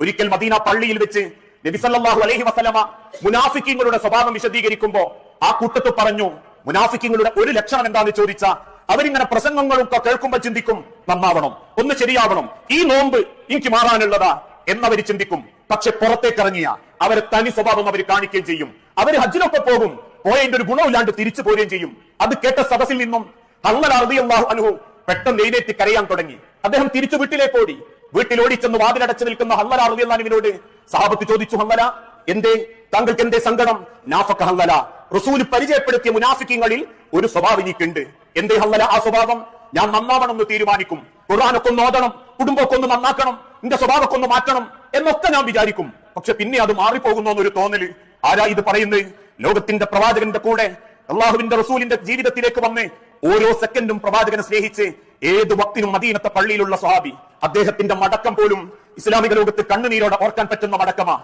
ഒരിക്കൽ മദീന പള്ളിയിൽ വെച്ച് നബിസല്ലാഹു അലഹി വസല്ലമ മുനാഫിക്കിങ്ങളുടെ സ്വഭാവം വിശദീകരിക്കുമ്പോ ആ കൂട്ടത്ത് പറഞ്ഞു മുനാഫിക്കിങ്ങളുടെ ഒരു ലക്ഷണം എന്താണെന്ന് ചോദിച്ച അവരിങ്ങനെ പ്രസംഗങ്ങളും ഒക്കെ കേൾക്കുമ്പോ ചിന്തിക്കും നന്നാവണം ഒന്ന് ശരിയാവണം. ഈ നോമ്പ് എനിക്ക് മാറാനുള്ളതാ എന്നവർ ചിന്തിക്കും. പക്ഷെ പുറത്തേക്കിറങ്ങിയ അവരെ തനി സ്വഭാവം അവർ കാണിക്കുകയും ചെയ്യും. അവർ ഹജ്ജിനൊക്കെ പോകും പോയതിന്റെ ഒരു ഗുണമില്ലാണ്ട് തിരിച്ചു പോരുകയും ചെയ്യും. അത് കേട്ട സദസ്സിൽ നിന്നും അള്ളാഹു അനുഭവം പെട്ടെന്ന് എഴുന്നേറ്റ് കരയാൻ തുടങ്ങി. അദ്ദേഹം തിരിച്ചു വീട്ടിലേക്ക് ഓടി. വീട്ടിൽ ഓടിച്ചെന്ന് വാതിലടച്ചു നിൽക്കുന്ന ഹല്ലല അറുതിയല്ലാനുവിനോട് സഹാബത്ത് ചോദിച്ചു ഹല്ലല എന്തേ? താങ്കൾക്ക് എന്തേ സങ്കടം നാഫക്ക റസൂൽ പരിചയപ്പെടുത്തിയ മുനാഫിക്കങ്ങളിൽ ഒരു സ്വഭാവം എനിക്കുണ്ട്. എന്തേ ഹല്ലല ആ സ്വഭാവം? ഞാൻ നന്നാവണം എന്ന് തീരുമാനിക്കും. ഖുർആാനൊക്കെ ഒന്ന് ഓതണം കുടുംബമൊക്കെ ഒന്ന് നന്നാക്കണം എന്റെ സ്വഭാവമൊക്കെ ഒന്ന് മാറ്റണം എന്നൊക്കെ ഞാൻ വിചാരിക്കും. പക്ഷെ പിന്നെ അത് മാറിപ്പോകുന്നു എന്നൊരു തോന്നൽ. ആരാ ഇത് പറയുന്നത്? ലോകത്തിന്റെ പ്രവാചകന്റെ കൂടെ അള്ളാഹുവിന്റെ റസൂലിന്റെ ജീവിതത്തിലേക്ക് വന്ന് ഓരോ സെക്കൻഡും പ്രവാചകനെ സ്നേഹിച്ച് ഏത് വക്തിനും മദീനത്തെ പള്ളിയിലുള്ള സ്വഹാബി അദ്ദേഹത്തിന്റെ മടക്കം പോലും ഇസ്ലാമിക ലോകത്ത് കണ്ണുനീരോടെ ഓർക്കാൻ പറ്റുന്ന മടക്കമാ.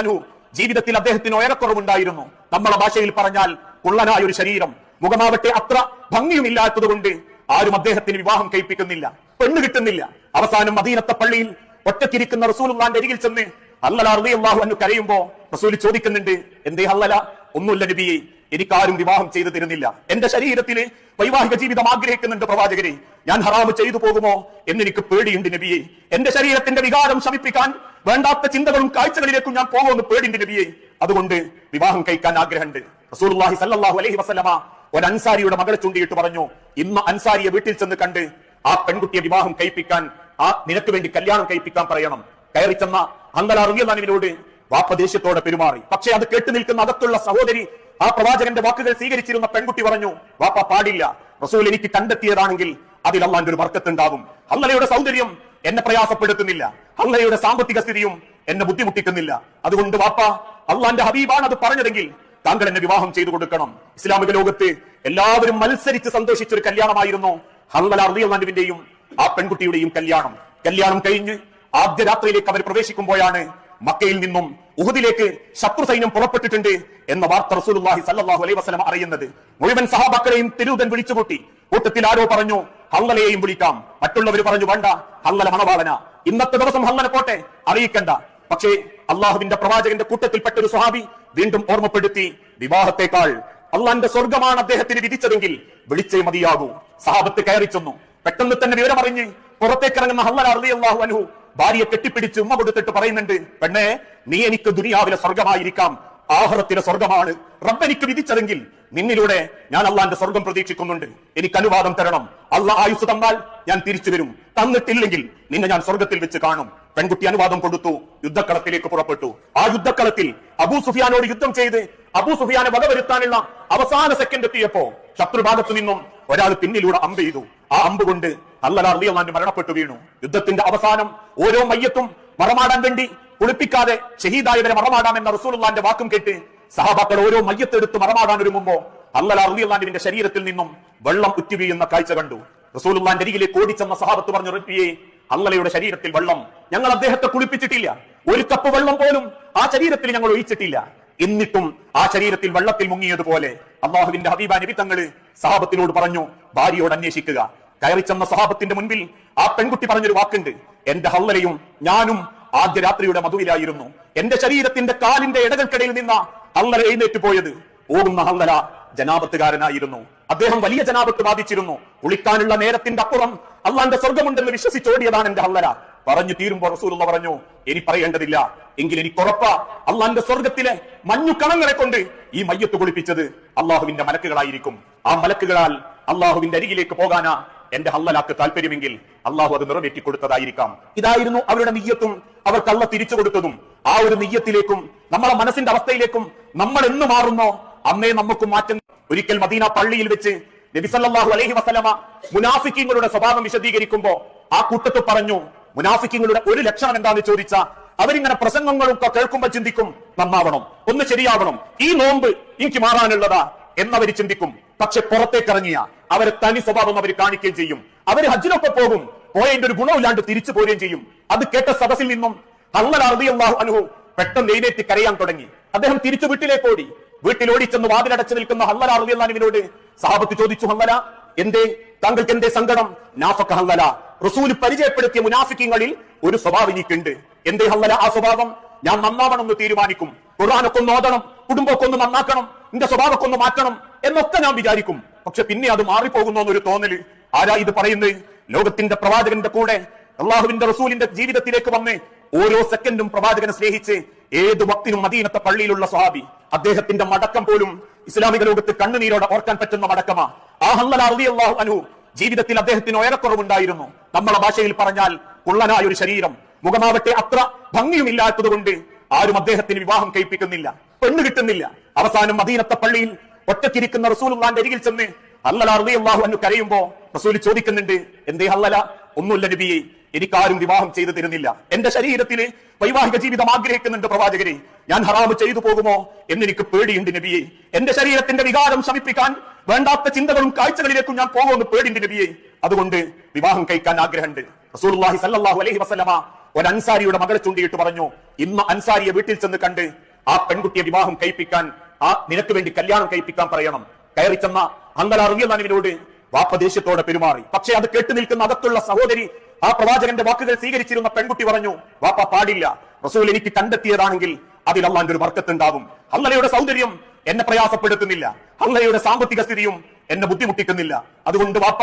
അൻഹു ജീവിതത്തിൽ അദ്ദേഹത്തിന് ഉയരക്കുറവുണ്ടായിരുന്നു. നമ്മളെ ഭാഷയിൽ പറഞ്ഞാൽ കുള്ളനായ ഒരു ശരീരം മുഖമാവട്ടെ അത്ര ഭംഗിയുമില്ലാത്തത് കൊണ്ട് ആരും അദ്ദേഹത്തിന് വിവാഹം കഴിപ്പിക്കുന്നില്ല പെണ്ണ് കിട്ടുന്നില്ല. അവസാനം മദീനത്തെ പള്ളിയിൽ ഒറ്റക്കിരിക്കുന്ന റസൂലുള്ളാന്റെ അരികിൽ ചെന്ന് അല്ലല അറിയാഹു അൻഹു കരയുമ്പോ റസൂൽ ചോദിക്കുന്നുണ്ട് എന്തേ അല്ലല ഒന്നുമില്ല നബിയെ എനിക്കാരും വിവാഹം ചെയ്തു തരുന്നില്ല. എന്റെ ശരീരത്തിൽ വൈവാഹിക ജീവിതം ആഗ്രഹിക്കുന്നുണ്ട് പ്രവാചകരെ. ഞാൻ ഹറാമ് ചെയ്തു പോകുമോ എന്നെനിക്ക് പേടിയുണ്ട് നബിയെ. എന്റെ ശരീരത്തിന്റെ വികാരം ശമിപ്പിക്കാൻ വേണ്ടാത്ത ചിന്തകളും കാഴ്ചകളിലേക്കും ഞാൻ പോകുമെന്ന് പേടിയുണ്ട് നബിയെ. അതുകൊണ്ട് വിവാഹം കഴിക്കാൻ ആഗ്രഹമുണ്ട്. റസൂലുള്ളാഹി സല്ലല്ലാഹു അലൈഹി വസല്ലമ ഒരു അൻസാരിയുടെ മകളെ ചൂണ്ടിയിട്ട് പറഞ്ഞു ഇന്ന് അൻസാരിയെ വീട്ടിൽ ചെന്ന് കണ്ട് ആ പെൺകുട്ടിയെ വിവാഹം കഴിപ്പിക്കാൻ ആ നിനക്ക് വേണ്ടി കല്യാണം കഴിപ്പിക്കാൻ പറയണം. കയറി ചെന്ന അന്തല അറിയലാനുവിനോട് വാപ്പ ദേഷ്യത്തോടെ പെരുമാറി. പക്ഷെ അത് കേട്ടു നിൽക്കുന്ന അകത്തുള്ള സഹോദരി ആ പ്രവാചകന്റെ വാക്കുകൾ സ്വീകരിച്ചിരുന്ന പെൺകുട്ടി പറഞ്ഞു വാപ്പ പാടില്ല. റസൂൽ എനിക്ക് കണ്ടെത്തിയതാണെങ്കിൽ അതിൽ അള്ളാന്റെ ഒരു വർക്കത്തുണ്ടാവും അള്ളയുടെ സൗന്ദര്യം എന്നെ പ്രയാസപ്പെടുത്തുന്നില്ല. അള്ളയുടെ സാമ്പത്തിക സ്ഥിതിയും എന്നെ ബുദ്ധിമുട്ടിക്കുന്നില്ല. അതുകൊണ്ട് വാപ്പ അള്ളാന്റെ ഹബീബാണ് അത് പറഞ്ഞതെങ്കിൽ താങ്കൾ എന്നെ വിവാഹം ചെയ്തു കൊടുക്കണം. ഇസ്ലാമിക ലോകത്ത് എല്ലാവരും മത്സരിച്ച് സന്തോഷിച്ച ഒരു കല്യാണമായിരുന്നു ഹല്ലല അറിയാൻവിന്റെയും ആ പെൺകുട്ടിയുടെയും കല്യാണം. കല്യാണം കഴിഞ്ഞ് ആദ്യ രാത്രിയിലേക്ക് അവർ പ്രവേശിക്കുമ്പോഴാണ് മക്കയിൽ നിന്നും ഉഹുദിലേക്ക് ശത്രു സൈന്യം പുറപ്പെട്ടിട്ടുണ്ട് എന്ന വാർത്ത റസൂലുള്ളാഹി സല്ലല്ലാഹു അലൈഹി വസല്ലം അറിയുന്നത്. മുഴുവൻ സഹാബാക്കളെയും തിരുതൻ വിളിച്ചുകൂട്ടി. കൂട്ടത്തിൽ ആരോ പറഞ്ഞു ഹള്ളലയെയും വിളിക്കാം. മറ്റുള്ളവർ പറഞ്ഞു വേണ്ട ഹള്ളല മണവാളന. ഇന്നത്തെ ദിവസം ഹള്ളന പോട്ടെ അറിയിക്കണ്ട. പക്ഷേ അള്ളാഹുവിന്റെ പ്രവാചകന്റെ കൂട്ടത്തിൽപ്പെട്ട ഒരു സ്വഹാബി വീണ്ടും ഓർമ്മപ്പെടുത്തി വിവാഹത്തെക്കാൾ അള്ളാന്റെ സ്വർഗമാണ് അദ്ദേഹത്തിന് വിധിച്ചതെങ്കിൽ വിളിച്ചേ മതിയാകൂ. സഹാബത്ത് കയറി ചെന്നു പെട്ടെന്ന് തന്നെ വിവരമറിഞ്ഞ് പുറത്തേക്കിറങ്ങുന്ന ഹള്ളല അറിയാഹു അനു ഭാര്യയെ കെട്ടിപ്പിടിച്ച് ഉമ്മ കൊടുത്തിട്ട് പറയുന്നുണ്ട് പെണ്ണേ നീ എനിക്ക് ദുനിയാവിലെ സ്വർഗമായിരിക്കാം ആഹ്റത്തിലെ സ്വർഗമാണ് റബ്ബ് എനിക്ക് വിധിച്ചതെങ്കിൽ നിന്നിലൂടെ ഞാൻ അള്ളാന്റെ സ്വർഗം പ്രതീക്ഷിക്കുന്നുണ്ട്. എനിക്ക് അനുവാദം തരണം. അള്ള ആയുസ് തന്നാൽ ഞാൻ തിരിച്ചു വരും. തന്നിട്ടില്ലെങ്കിൽ നിന്നെ ഞാൻ സ്വർഗത്തിൽ വെച്ച് കാണും. പെൺകുട്ടി അനുവാദം കൊടുത്തു യുദ്ധക്കളത്തിലേക്ക് പുറപ്പെട്ടു. ആ യുദ്ധക്കളത്തിൽ അബൂ സുഫിയാനോട് യുദ്ധം ചെയ്ത് അബൂ സുഫിയാനെ വകവരുത്താനുള്ള അവസാന സെക്കൻഡ് എത്തിയപ്പോ ശത്രുഭാഗത്തു നിന്നും ഒരാൾ പിന്നിലൂടെ അമ്പ് ചെയ്തു. ആ അമ്പ് കൊണ്ട് അള്ളലാറിയാൻ മരണപ്പെട്ടു വീണു. യുദ്ധത്തിന്റെ അവസാനം ഓരോ മയ്യത്തും മറമാടാൻ വേണ്ടി കുളിപ്പിക്കാതെ ഷഹീദായവരെ മറമാടാം എന്ന റസൂലുള്ളാന്റെ വാക്കും കേട്ട് സഹാബാക്കൾ ഓരോ മയ്യത്തെടുത്ത് മറമാടാൻ ഒരുങ്ങുമ്പോ അള്ളല അറുതിയല്ലാന്റെ ശരീരത്തിൽ നിന്നും വെള്ളം ഉറ്റി വീഴുന്ന കാഴ്ച കണ്ടു. റസൂലുള്ളാന്റെ അരികിലേക്ക് ഓടിച്ചെന്ന സഹാബത്ത് പറഞ്ഞു റബ്ബിയെ അള്ളലയുടെ ശരീരത്തിൽ വെള്ളം. ഞങ്ങൾ അദ്ദേഹത്തെ കുളിപ്പിച്ചിട്ടില്ല. ഒരു കപ്പ് വെള്ളം പോലും ആ ശരീരത്തിൽ ഞങ്ങൾ ഒഴിച്ചിട്ടില്ല. എന്നിട്ടും ആ ശരീരത്തിൽ വെള്ളത്തിൽ മുങ്ങിയതുപോലെ അള്ളാഹുവിന്റെ ഹബീബ നബി തങ്ങൾ സഹാബത്തിനോട് പറഞ്ഞു ഭാര്യയോട് അന്വേഷിക്കുക. കയറി ചെന്ന സഹാബത്തിന്റെ മുൻപിൽ ആ പെൺകുട്ടി പറഞ്ഞൊരു വാക്കുണ്ട്. എന്റെ ഹള്ളലയും ഞാനും ആദ്യ രാത്രിയുടെ മധുവിലായിരുന്നു. എന്റെ ശരീരത്തിന്റെ കാലിന്റെ ഇടകൾക്കിടയിൽ നിന്ന ഹള്ളല എഴുന്നേറ്റ് പോയത്. ഓടുന്ന ഹള്ളല ജനാപത്തുകാരനായിരുന്നു. അദ്ദേഹം വലിയ ജനാപത്ത് ബാധിച്ചിരുന്നു. കുളിക്കാനുള്ള നേരത്തിന്റെ അപ്പുറം അള്ളാന്റെ സ്വർഗമുണ്ടെന്ന് വിശ്വസിച്ചോടിയതാണ് എന്റെ ഹള്ളല പറഞ്ഞു തീരുമ്പോ റസൂലുള്ള പറഞ്ഞു ഇനി പറയേണ്ടതില്ല. എങ്കിൽ എനിക്ക് ഉറപ്പ അള്ളാന്റെ സ്വർഗത്തിലെ മഞ്ഞു കണങ്ങളെ കൊണ്ട് ഈ മയ്യത്ത് കുളിപ്പിച്ചത് അള്ളാഹുവിന്റെ മലക്കുകളായിരിക്കും. ആ മലക്കുകളാൽ അള്ളാഹുവിന്റെ അരികിലേക്ക് പോകാനാ എന്റെ ഹല്ലലാക്ക് താല്പര്യമെങ്കിൽ അള്ളാഹു അത് നിറവേറ്റി കൊടുത്തതായിരിക്കാം. ഇതായിരുന്നു അവരുടെ നെയ്യത്തും അവർക്ക് അള്ള തിരിച്ചു കൊടുത്തതും. ആ ഒരു നെയ്യത്തിലേക്കും നമ്മളെ മനസ്സിന്റെ അവസ്ഥയിലേക്കും നമ്മൾ എന്ന് മാറുന്നോ? അന്നേ നമുക്ക് മാറ്റം ഒരിക്കൽ മദീന പള്ളിയിൽ വെച്ച് നബിസല്ലാഹു അലഹി വസ്ലമ മുനാഫിക്കിങ്ങളുടെ സ്വഭാവം വിശദീകരിക്കുമ്പോ ആ കൂട്ടത്ത് പറഞ്ഞു മുനാഫിക്കിങ്ങളുടെ ഒരു ലക്ഷണം എന്താന്ന് ചോദിച്ച അവരിങ്ങനെ പ്രസംഗങ്ങളും കേൾക്കുമ്പോ ചിന്തിക്കും നന്നാവണം ഒന്ന് ശരിയാവണം. ഈ നോമ്പ് എനിക്ക് മാറാനുള്ളതാ എന്നവർ ചിന്തിക്കും. പക്ഷെ പുറത്തേക്കിറങ്ങിയ അവരെ തനി സ്വഭാവം അവർ കാണിക്കുകയും ചെയ്യും. അവർ ഹജ്ജിനൊക്കെ പോകും. പോയതിന്റെ ഒരു ഗുണമില്ലാണ്ട് തിരിച്ചു പോരുകയും ചെയ്യും. അത് കേട്ട സദസ്സിൽ നിന്നും അള്ളൽ അറുതിയല്ലാഹു അനുഭവം പെട്ടെന്ന് എഴുന്നേറ്റ് കരയാൻ തുടങ്ങി. അദ്ദേഹം തിരിച്ചു വീട്ടിലേക്ക് ഓടി. വീട്ടിൽ ഓടിച്ചെന്ന് വാതിലടച്ചു നിൽക്കുന്ന ഹല്ലല അറുതിയല്ലാനുവിനോട് സാഹബത്ത് ചോദിച്ചു ഹല്ലല എന്തേ? താങ്കൾക്ക് എന്തേ സങ്കടം? നാഫക്ക ഹല്ലല റസൂൽ പരിചയപ്പെടുത്തിയ മുനാഫിക്കങ്ങളിൽ ഒരു സ്വഭാവം എനിക്കുണ്ട്. എന്തേ ഹല്ലല ആ സ്വഭാവം? ഞാൻ നന്നാവണം എന്ന് തീരുമാനിക്കും. ഖുർആാനൊക്കെ ഒന്ന് ഓതണം കുടുംബമൊക്കെ ഒന്ന് നന്നാക്കണം എന്റെ സ്വഭാവമൊക്കെ ഒന്ന് മാറ്റണം എന്നൊക്കെ ഞാൻ വിചാരിക്കും. പക്ഷെ പിന്നെ അത് മാറിപ്പോകുന്നു എന്നൊരു തോന്നൽ. ആരാ ഇത് പറയുന്നത്? ലോകത്തിന്റെ പ്രവാചകന്റെ കൂടെ അള്ളാഹുവിന്റെ റസൂലിന്റെ ജീവിതത്തിലേക്ക് വന്ന് ഓരോ സെക്കൻഡും പ്രവാചകനെ സ്നേഹിച്ച് ഏത് വക്തിനും മദീനത്തെ പള്ളിയിലുള്ള സ്വഹാബി അദ്ദേഹത്തിന്റെ മടക്കം പോലും ഇസ്ലാമിക ലോകത്ത് കണ്ണുനീരോടെ ഓർക്കാൻ പറ്റുന്ന മടക്കമാ. ആ റളിയല്ലാഹു അൻഹു ജീവിതത്തിൽ അദ്ദേഹത്തിന് ഉയരക്കുറവുണ്ടായിരുന്നു. നമ്മളെ ഭാഷയിൽ പറഞ്ഞാൽ കുള്ളനായ ഒരു ശരീരം. മുഖമാവട്ടെ അത്ര ഭംഗിയുമില്ലാത്തതുകൊണ്ട് ആരും അദ്ദേഹത്തിന് വിവാഹം കഴിപ്പിക്കുന്നില്ല. പെണ്ണ് കിട്ടുന്നില്ല. അവസാനം മദീനത്തെ പള്ളിയിൽ ഒറ്റക്കിരിക്കുന്ന റസൂലുള്ളാന്റെ അരികിൽ ചെന്ന് അല്ലല അറിയാഹു എന്ന് കരയുമ്പോ റസൂൽ ചോദിക്കുന്നുണ്ട് എന്തേ അല്ലല ഒന്നുമില്ല നബിയെ എനിക്കാരും വിവാഹം ചെയ്തു തരുന്നില്ല. എന്റെ ശരീരത്തിൽ വൈവാഹിക ജീവിതം ആഗ്രഹിക്കുന്നുണ്ട് പ്രവാചകരെ. ഞാൻ ഹറാമ് ചെയ്തു പോകുമോ എന്നെനിക്ക് പേടിയുണ്ട് നബിയെ എന്റെ ശരീരത്തിന്റെ വികാരം ശമിപ്പിക്കാൻ വേണ്ടാത്ത ചിന്തകളും കാഴ്ചകളിലേക്കും ഞാൻ പോകുമെന്ന് പേടിയുണ്ട് നബിയെ അതുകൊണ്ട് വിവാഹം കഴിക്കാൻ ആഗ്രഹമുണ്ട്. റസൂലുള്ളാഹി സല്ലല്ലാഹു അലൈഹി വസല്ലമ ഒരു അൻസാരിയുടെ മകളെ ചൂണ്ടിയിട്ട് പറഞ്ഞു ഇന്ന് അൻസാരിയെ വീട്ടിൽ ചെന്ന് കണ്ട് ആ പെൺകുട്ടിയെ വിവാഹം കഴിപ്പിക്കാൻ ആ നിനക്ക് വേണ്ടി കല്യാണം കഴിപ്പിക്കാൻ പറയണം. കയറി ചെന്ന അങ്കല അറിയുന്നവനോട് വാപ്പ ദേഷ്യത്തോടെ പെരുമാറി. പക്ഷെ അത് കേട്ടു നിൽക്കുന്ന അകത്തുള്ള സഹോദരി ആ പ്രവാചകന്റെ വാക്കുകൾ സ്വീകരിച്ചിരുന്ന പെൺകുട്ടി പറഞ്ഞു വാപ്പ പാടില്ല. റസൂൽ എനിക്ക് കണ്ടെത്തിയതാണെങ്കിൽ അതിൽ അള്ളാന്റെ ഒരു വർക്കത്തുണ്ടാവും അള്ളയുടെ സൗന്ദര്യം എന്നെ പ്രയാസപ്പെടുത്തുന്നില്ല. അള്ളയുടെ സാമ്പത്തിക സ്ഥിതിയും എന്നെ ബുദ്ധിമുട്ടിക്കുന്നില്ല. അതുകൊണ്ട് വാപ്പ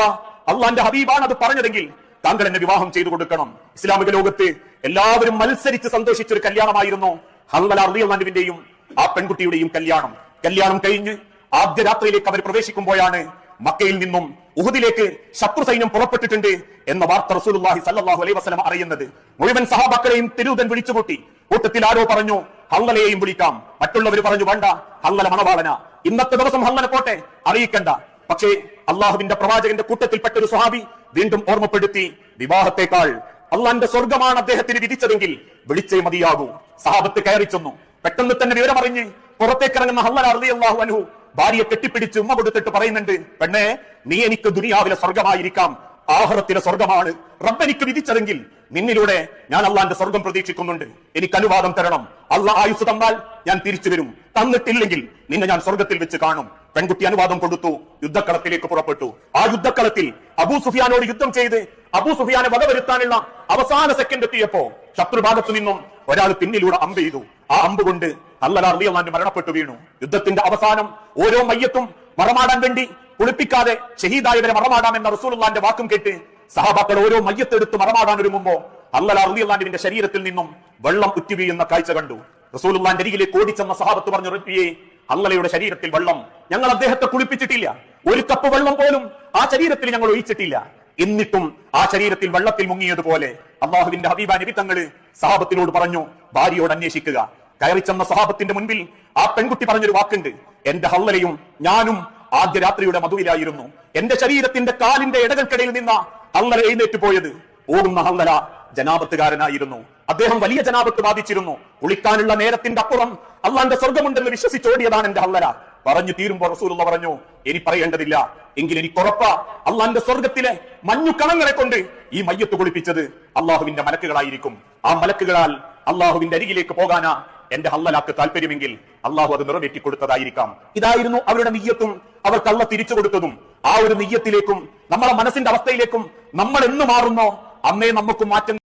അള്ളാന്റെ ഹബീബാണ് അത് പറഞ്ഞതെങ്കിൽ താങ്കൾ എന്നെ വിവാഹം ചെയ്തു കൊടുക്കണം. ഇസ്ലാമിക ലോകത്ത് എല്ലാവരും മത്സരിച്ച് സന്തോഷിച്ചൊരു കല്യാണമായിരുന്നു ഹല്ലല അറിയുന്നതിന്റെയും ആ പെൺകുട്ടിയുടെയും കല്യാണം. കല്യാണം കഴിഞ്ഞ് ആദ്യ രാത്രിയിലേക്ക് അവർ പ്രവേശിക്കുമ്പോഴാണ് മക്കയിൽ നിന്നും ഉഹുദിലേക്ക് ശത്രു സൈന്യം പുറപ്പെട്ടിട്ടുണ്ട് എന്ന വാർത്ത റസൂലുള്ളാഹി സല്ലല്ലാഹു അലൈഹി വസല്ലം അറിയുന്നത്. മുഴുവൻ സഹാബാക്കളെയും തിരുതൻ വിളിച്ചുകൂട്ടി. കൂട്ടത്തിൽ ആരോ പറഞ്ഞു ഹള്ളലയെയും വിളിക്കാം. മറ്റുള്ളവർ പറഞ്ഞു വേണ്ട ഹള്ളല മണവാളന. ഇന്നത്തെ ദിവസം ഹംഗല പോട്ടെ അറിയിക്കണ്ട. പക്ഷേ അള്ളാഹുവിന്റെ പ്രവാചകന്റെ കൂട്ടത്തിൽപ്പെട്ട ഒരു സ്വഹാബി വീണ്ടും ഓർമ്മപ്പെടുത്തി വിവാഹത്തെക്കാൾ അള്ളാന്റെ സ്വർഗമാണ് അദ്ദേഹത്തിന് വിധിച്ചതെങ്കിൽ വിളിച്ചേ മതിയാകൂ. സഹാബത്ത് കയറി ചെന്നു. പെട്ടെന്ന് തന്നെ വിവരം വിവരമറിഞ്ഞ് പുറത്തേക്കിറങ്ങുന്ന ഹല്ലല അള്ളാഹു അനു ഭാര്യയെ കെട്ടിപ്പിടിച്ച് ഉമ്മ കൊടുത്തിട്ട് പറയുന്നുണ്ട് പെണ്ണേ നീ എനിക്ക് ദുനിയാവിലെ സ്വർഗമായിരിക്കാം ആഹ്റത്തിലെ സ്വർഗമാണ് റബ്ബ് എനിക്ക് വിധിച്ചതെങ്കിൽ നിന്നിലൂടെ ഞാൻ അള്ളാന്റെ സ്വർഗം പ്രതീക്ഷിക്കുന്നുണ്ട്. എനിക്ക് അനുവാദം തരണം. അള്ള ആയുസ് തന്നാൽ ഞാൻ തിരിച്ചു വരും. തന്നിട്ടില്ലെങ്കിൽ നിന്നെ ഞാൻ സ്വർഗത്തിൽ വെച്ച് കാണും. പെൺകുട്ടി അനുവാദം കൊടുത്തു യുദ്ധക്കളത്തിലേക്ക് പുറപ്പെട്ടു. ആ യുദ്ധക്കളത്തിൽ അബൂ സുഫിയാനോട് യുദ്ധം ചെയ്ത് അബൂ സുഫിയാനെ വകവരുത്താനുള്ള അവസാന സെക്കൻഡ് എത്തിയപ്പോ ശത്രുഭാഗത്തു നിന്നും ഒരാൾ പിന്നിലൂടെ അമ്പ് ചെയ്തു ആ അമ്പ് കൊണ്ട് അല്ലല അറിയാൻ മരണപ്പെട്ടു വീണു. യുദ്ധത്തിന്റെ അവസാനം ഓരോ മയ്യത്തും മറമാടാൻ വേണ്ടി കുളിപ്പിക്കാതെ ഷഹീദായവരെ മറമാടാമെന്ന റസൂലുള്ളാന്റെ വാക്കും കേട്ട് സഹാബാക്കൾ ഓരോ മയ്യത്തെടുത്ത് മറമാടാൻ ഒരുങ്ങുമ്പോ അല്ലല അറിയാന്റെ ശരീരത്തിൽ നിന്നും വെള്ളം ഉറ്റി വീഴുന്ന കാഴ്ച കണ്ടു. റസൂലുള്ളാന്റെ അരികിലേക്ക് ഓടിച്ചെന്ന സഹാബത്ത് പറഞ്ഞു റബ്ബിയെ അല്ലലയുടെ ശരീരത്തിൽ വെള്ളം ഞങ്ങൾ അദ്ദേഹത്തെ കുളിപ്പിച്ചിട്ടില്ല. ഒരു കപ്പ് വെള്ളം പോലും ആ ശരീരത്തിൽ ഞങ്ങൾ ഒഴിച്ചിട്ടില്ല. എന്നിട്ടും ആ ശരീരത്തിൽ വെള്ളത്തിൽ മുങ്ങിയതുപോലെ അള്ളാഹുവിന്റെ ഹബീബ നബി തങ്ങൾ സഹാബത്തിനോട് പറഞ്ഞു ഭാര്യയോട് അന്വേഷിക്കുക. കയറി ചെന്ന സഹാബത്തിന്റെ മുൻപിൽ ആ പെൺകുട്ടി പറഞ്ഞൊരു വാക്കുണ്ട് എന്റെ ഹല്ലലയും ഞാനും ആദ്യ രാത്രിയുടെ മധുവിലായിരുന്നു. എന്റെ ശരീരത്തിന്റെ കാലിന്റെ ഇടകൾക്കിടയിൽ നിന്ന ഹല്ലല എഴുന്നേറ്റ് പോയത്. ഓടുന്ന ഹല്ലല ജനാപത്തുകാരനായിരുന്നു. അദ്ദേഹം വലിയ ജനാപത്ത് ബാധിച്ചിരുന്നു. കുളിക്കാനുള്ള നേരത്തിന്റെ അപ്പുറം അള്ളാന്റെ സ്വർഗമുണ്ടെന്ന് വിശ്വസിച്ചോടിയതാണ് എന്റെ ഹല്ലല പറഞ്ഞു തീരുമ്പോ റസൂലുള്ള പറഞ്ഞു ഇനി പറയേണ്ടതില്ല. എങ്കിൽ എനിക്ക് ഉറപ്പ അള്ളാന്റെ സ്വർഗത്തിലെ മഞ്ഞു കണങ്ങളെ കൊണ്ട് ഈ മയ്യത്ത് കുളിപ്പിച്ചത് അള്ളാഹുവിന്റെ മലക്കുകളായിരിക്കും. ആ മലക്കുകളാൽ അള്ളാഹുവിന്റെ അരികിലേക്ക് പോകാനാ എന്റെ ഹല്ലലാക്ക് താല്പര്യമെങ്കിൽ അള്ളാഹു അത് നിറവേറ്റി കൊടുത്തതായിരിക്കാം ഇതായിരുന്നു അവരുടെ നെയ്യത്തും അവർക്ക് അള്ള തിരിച്ചു കൊടുത്തതും. ആ ഒരു നെയ്യത്തിലേക്കും നമ്മളെ മനസ്സിന്റെ അവസ്ഥയിലേക്കും നമ്മൾ എന്ന് മാറുന്നോ അന്നേ നമുക്ക് മാറ്റം